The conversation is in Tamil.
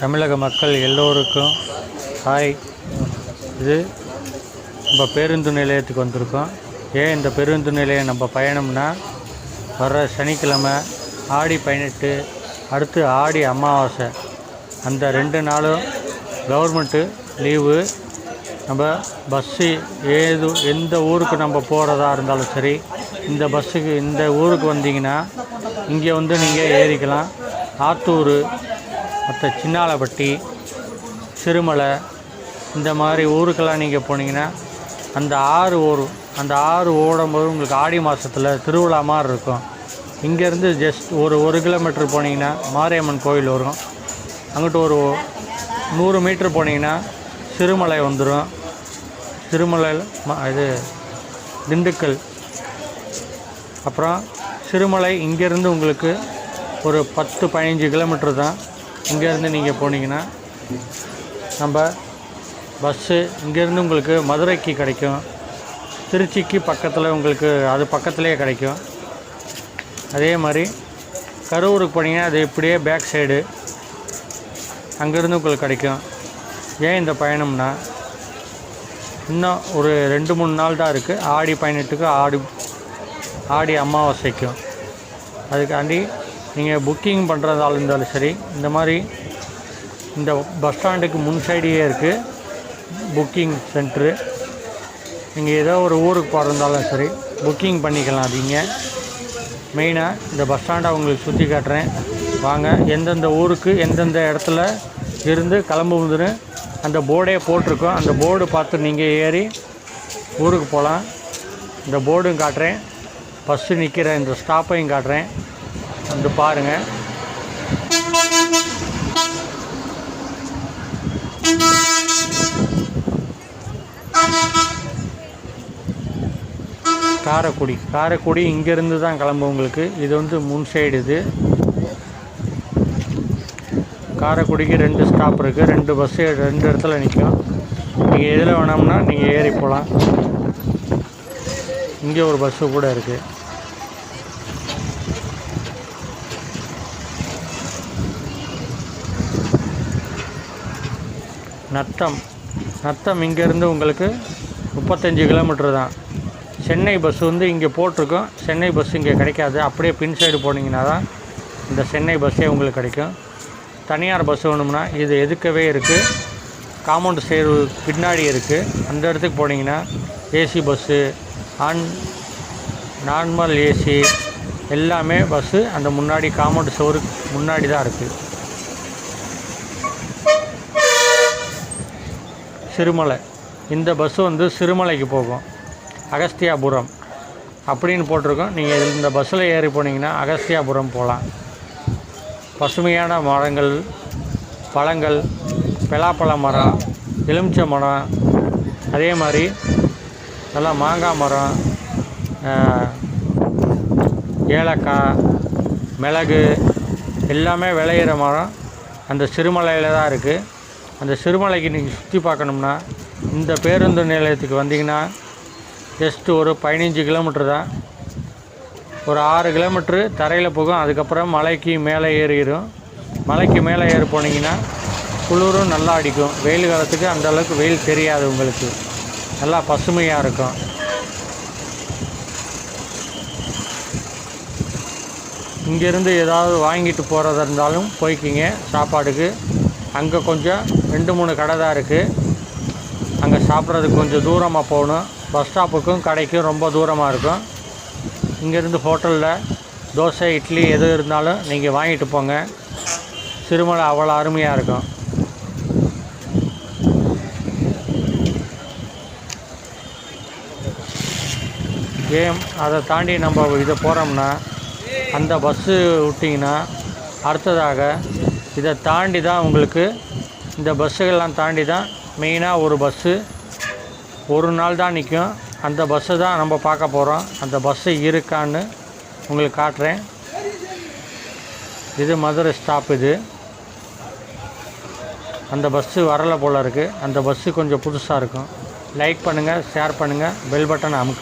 தமிழக மக்கள் எல்லோருக்கும் ஹாய். இது நம்ம பேருந்து நிலையத்துக்கு வந்திருக்கோம். ஏன் இந்த பேருந்து நிலையம் நம்ம பயணம்னா வர்ற சனிக்கிழமை ஆடி பதினெட்டு அடுத்து ஆடி அமாவாசை. அந்த ரெண்டு நாளும் கவர்மெண்ட்டு லீவு நம்ம பஸ்ஸு ஏது எந்த ஊருக்கு நம்ம போகிறதா இருந்தாலும் சரி இந்த பஸ்ஸுக்கு இந்த ஊருக்கு வந்தீங்கன்னா இங்கே வந்து நீங்கள் ஏறிக்கலாம். ஆத்தூர் மற்ற சின்னாலப்பட்டி சிறுமலை இந்த மாதிரி ஊருக்கெல்லாம் நீங்கள் போனீங்கன்னா அந்த ஆறு ஓடும் அந்த ஆறு ஓடும்போது உங்களுக்கு ஆடி மாதத்தில் திருவிழா மாதிரி இருக்கும். இங்கேருந்து ஜஸ்ட் ஒரு ஒரு கிலோமீட்டர் போனீங்கன்னா மாரியம்மன் கோயில் வரும். அங்கிட்டு ஒரு நூறு மீட்ரு போனீங்கன்னா சிறுமலை வந்துடும் சிறுமலையில் இது திண்டுக்கல். அப்புறம் சிறுமலை இங்கேருந்து உங்களுக்கு ஒரு பத்து பதினஞ்சு கிலோமீட்டர் தான். இங்கேருந்து நீங்கள் போனீங்கன்னா நம்ம பஸ்ஸு இங்கேருந்து உங்களுக்கு மதுரைக்கு கிடைக்கும். திருச்சிக்கு பக்கத்தில் உங்களுக்கு அது பக்கத்துலேயே கிடைக்கும். அதே மாதிரி கரூருக்கு போனீங்கன்னா அது இப்படியே பேக் சைடு அங்கேருந்து உங்களுக்கு கிடைக்கும். ஏன் இந்த பயணம்னா இன்னும் ஒரு ரெண்டு மூணு நாள் தான் இருக்குது. ஆடி பதினெட்டுக்கு ஆடி ஆடி அமாவாசைக்கும். அதுக்காண்டி நீங்கள் புக்கிங் பண்ணுறதால இருந்தாலும் சரி இந்த மாதிரி இந்த பஸ் ஸ்டாண்டுக்கு முன் சைடையே இருக்குது புக்கிங் சென்ட்ரு நீங்கள் ஏதோ ஒரு ஊருக்கு போகிறதாலும் சரி புக்கிங் பண்ணிக்கலாம் அதிங்க. மெயினாக இந்த பஸ் ஸ்டாண்டை உங்களுக்கு சுற்றி காட்டுறேன். வாங்க எந்தெந்த ஊருக்கு எந்தெந்த இடத்துல இருந்து கிளம்புதுன்னு அந்த போர்டே போட்டிருக்கோம். அந்த போர்டு பார்த்து நீங்கள் ஏறி ஊருக்கு போகலாம் இந்த போர்டும் காட்டுறேன். பஸ்ஸு நிற்கிற இந்த ஸ்டாப்பையும் காட்டுறேன். வந்து பாருங்கள் காரைக்குடி. காரைக்குடி இங்கேருந்து தான் கிளம்பும் உங்களுக்கு. இது வந்து முன் சைடு இது. காரைக்குடிக்கு ரெண்டு ஸ்டாப் இருக்குது ரெண்டு பஸ்ஸு ரெண்டு இடத்துல நிற்கும் நீங்கள் எதில் வேணாம்னா நீங்கள் ஏறி போகலாம் இங்கே ஒரு பஸ்ஸு கூட இருக்குது நத்தம். நத்தம் இங்கேருந்து உங்களுக்கு முப்பத்தஞ்சு கிலோமீட்டர் தான். சென்னை பஸ் வந்து இங்கே போட்டிருக்கோம். சென்னை பஸ் இங்கே கிடைக்காது. அப்படியே பின் சைடு போனீங்கன்னா தான் இந்த சென்னை பஸ்ஸே உங்களுக்கு கிடைக்கும். தனியார் பஸ் வேணும்னா இது எதுக்கவே இருக்குது காம்பவுண்ட் சேரு பின்னாடி இருக்குது அந்த இடத்துக்கு போனீங்கன்னா AC bus and normal AC எல்லாமே பஸ்ஸு அந்த முன்னாடி காம்பவுண்ட் சோறு முன்னாடி தான் இருக்குது சிறுமலை. இந்த பஸ்ஸு வந்து சிறுமலைக்கு போகும். அகஸ்தியாபுரம். அப்படின்னு போட்டிருக்கோம். நீங்கள் இந்த பஸ்ஸில் ஏறி போனீங்கன்னா அகஸ்தியாபுரம் போகலாம். பசுமையான மரங்கள் பழங்கள் பலாப்பழ மரம் எலுமிச்சை மரம் அதே மாதிரி நல்லா மாங்காய் மரம் ஏலக்காய் மிளகு எல்லாமே விளையிற மரம் அந்த சிறுமலையில் தான் இருக்குது அந்த சிறுமலைக்கு நீங்கள் சுற்றி பார்க்கணும்னா இந்த பேருந்து நிலையத்துக்கு வந்தீங்கன்னா ஜஸ்ட்டு ஒரு பதினஞ்சு கிலோமீட்டர் தான். ஒரு ஆறு கிலோமீட்ரு தரையில் போகும். அதுக்கப்புறம் மலைக்கு மேலே ஏறிடும். மலைக்கு மேலே ஏறி போனீங்கன்னா குளிரும் நல்லா அடிக்கும். வெயில் காலத்துக்கு அந்தளவுக்கு வெயில் தெரியாது உங்களுக்கு. நல்லா பசுமையாக இருக்கும். இங்கேருந்து ஏதாவது வாங்கிட்டு போகிறதா இருந்தாலும் போய்க்கிங்க. சாப்பாடுக்கு. அங்கே கொஞ்சம் ரெண்டு மூணு கடை தான் இருக்குது அங்கே சாப்பிட்றதுக்கு கொஞ்சம் தூரமாக போகணும். பஸ் ஸ்டாப்புக்கும் கடைக்கும் ரொம்ப தூரமாக இருக்கும். இங்கேருந்து ஹோட்டலில் தோசை இட்லி எது இருந்தாலும் நீங்கள் வாங்கிட்டு போங்க. சிறுமலை அவ்வளோ அருமையாக இருக்கும். ஏன் அதை தாண்டி நம்ம இதை போகிறோம்னா அந்த பஸ்ஸு விட்டிங்கன்னா அடுத்ததாக இதை தாண்டி தான் உங்களுக்கு இந்த பஸ்ஸுகள்லாம் தாண்டி தான் மெயினாக ஒரு பஸ்ஸு. ஒரு நாள் தான் நிற்கும். அந்த பஸ்ஸு தான் நம்ம பார்க்க போகிறோம் அந்த பஸ்ஸு இருக்கான்னு உங்களுக்கு காட்டுறேன். இது மதுரை ஸ்டாப் இது. அந்த பஸ்ஸு வரலை போல் இருக்குது அந்த பஸ்ஸு கொஞ்சம் புதுசாக இருக்கும். லைக் பண்ணுங்கள் ஷேர் பண்ணுங்கள் பெல் பட்டன் அமுக்குங்க.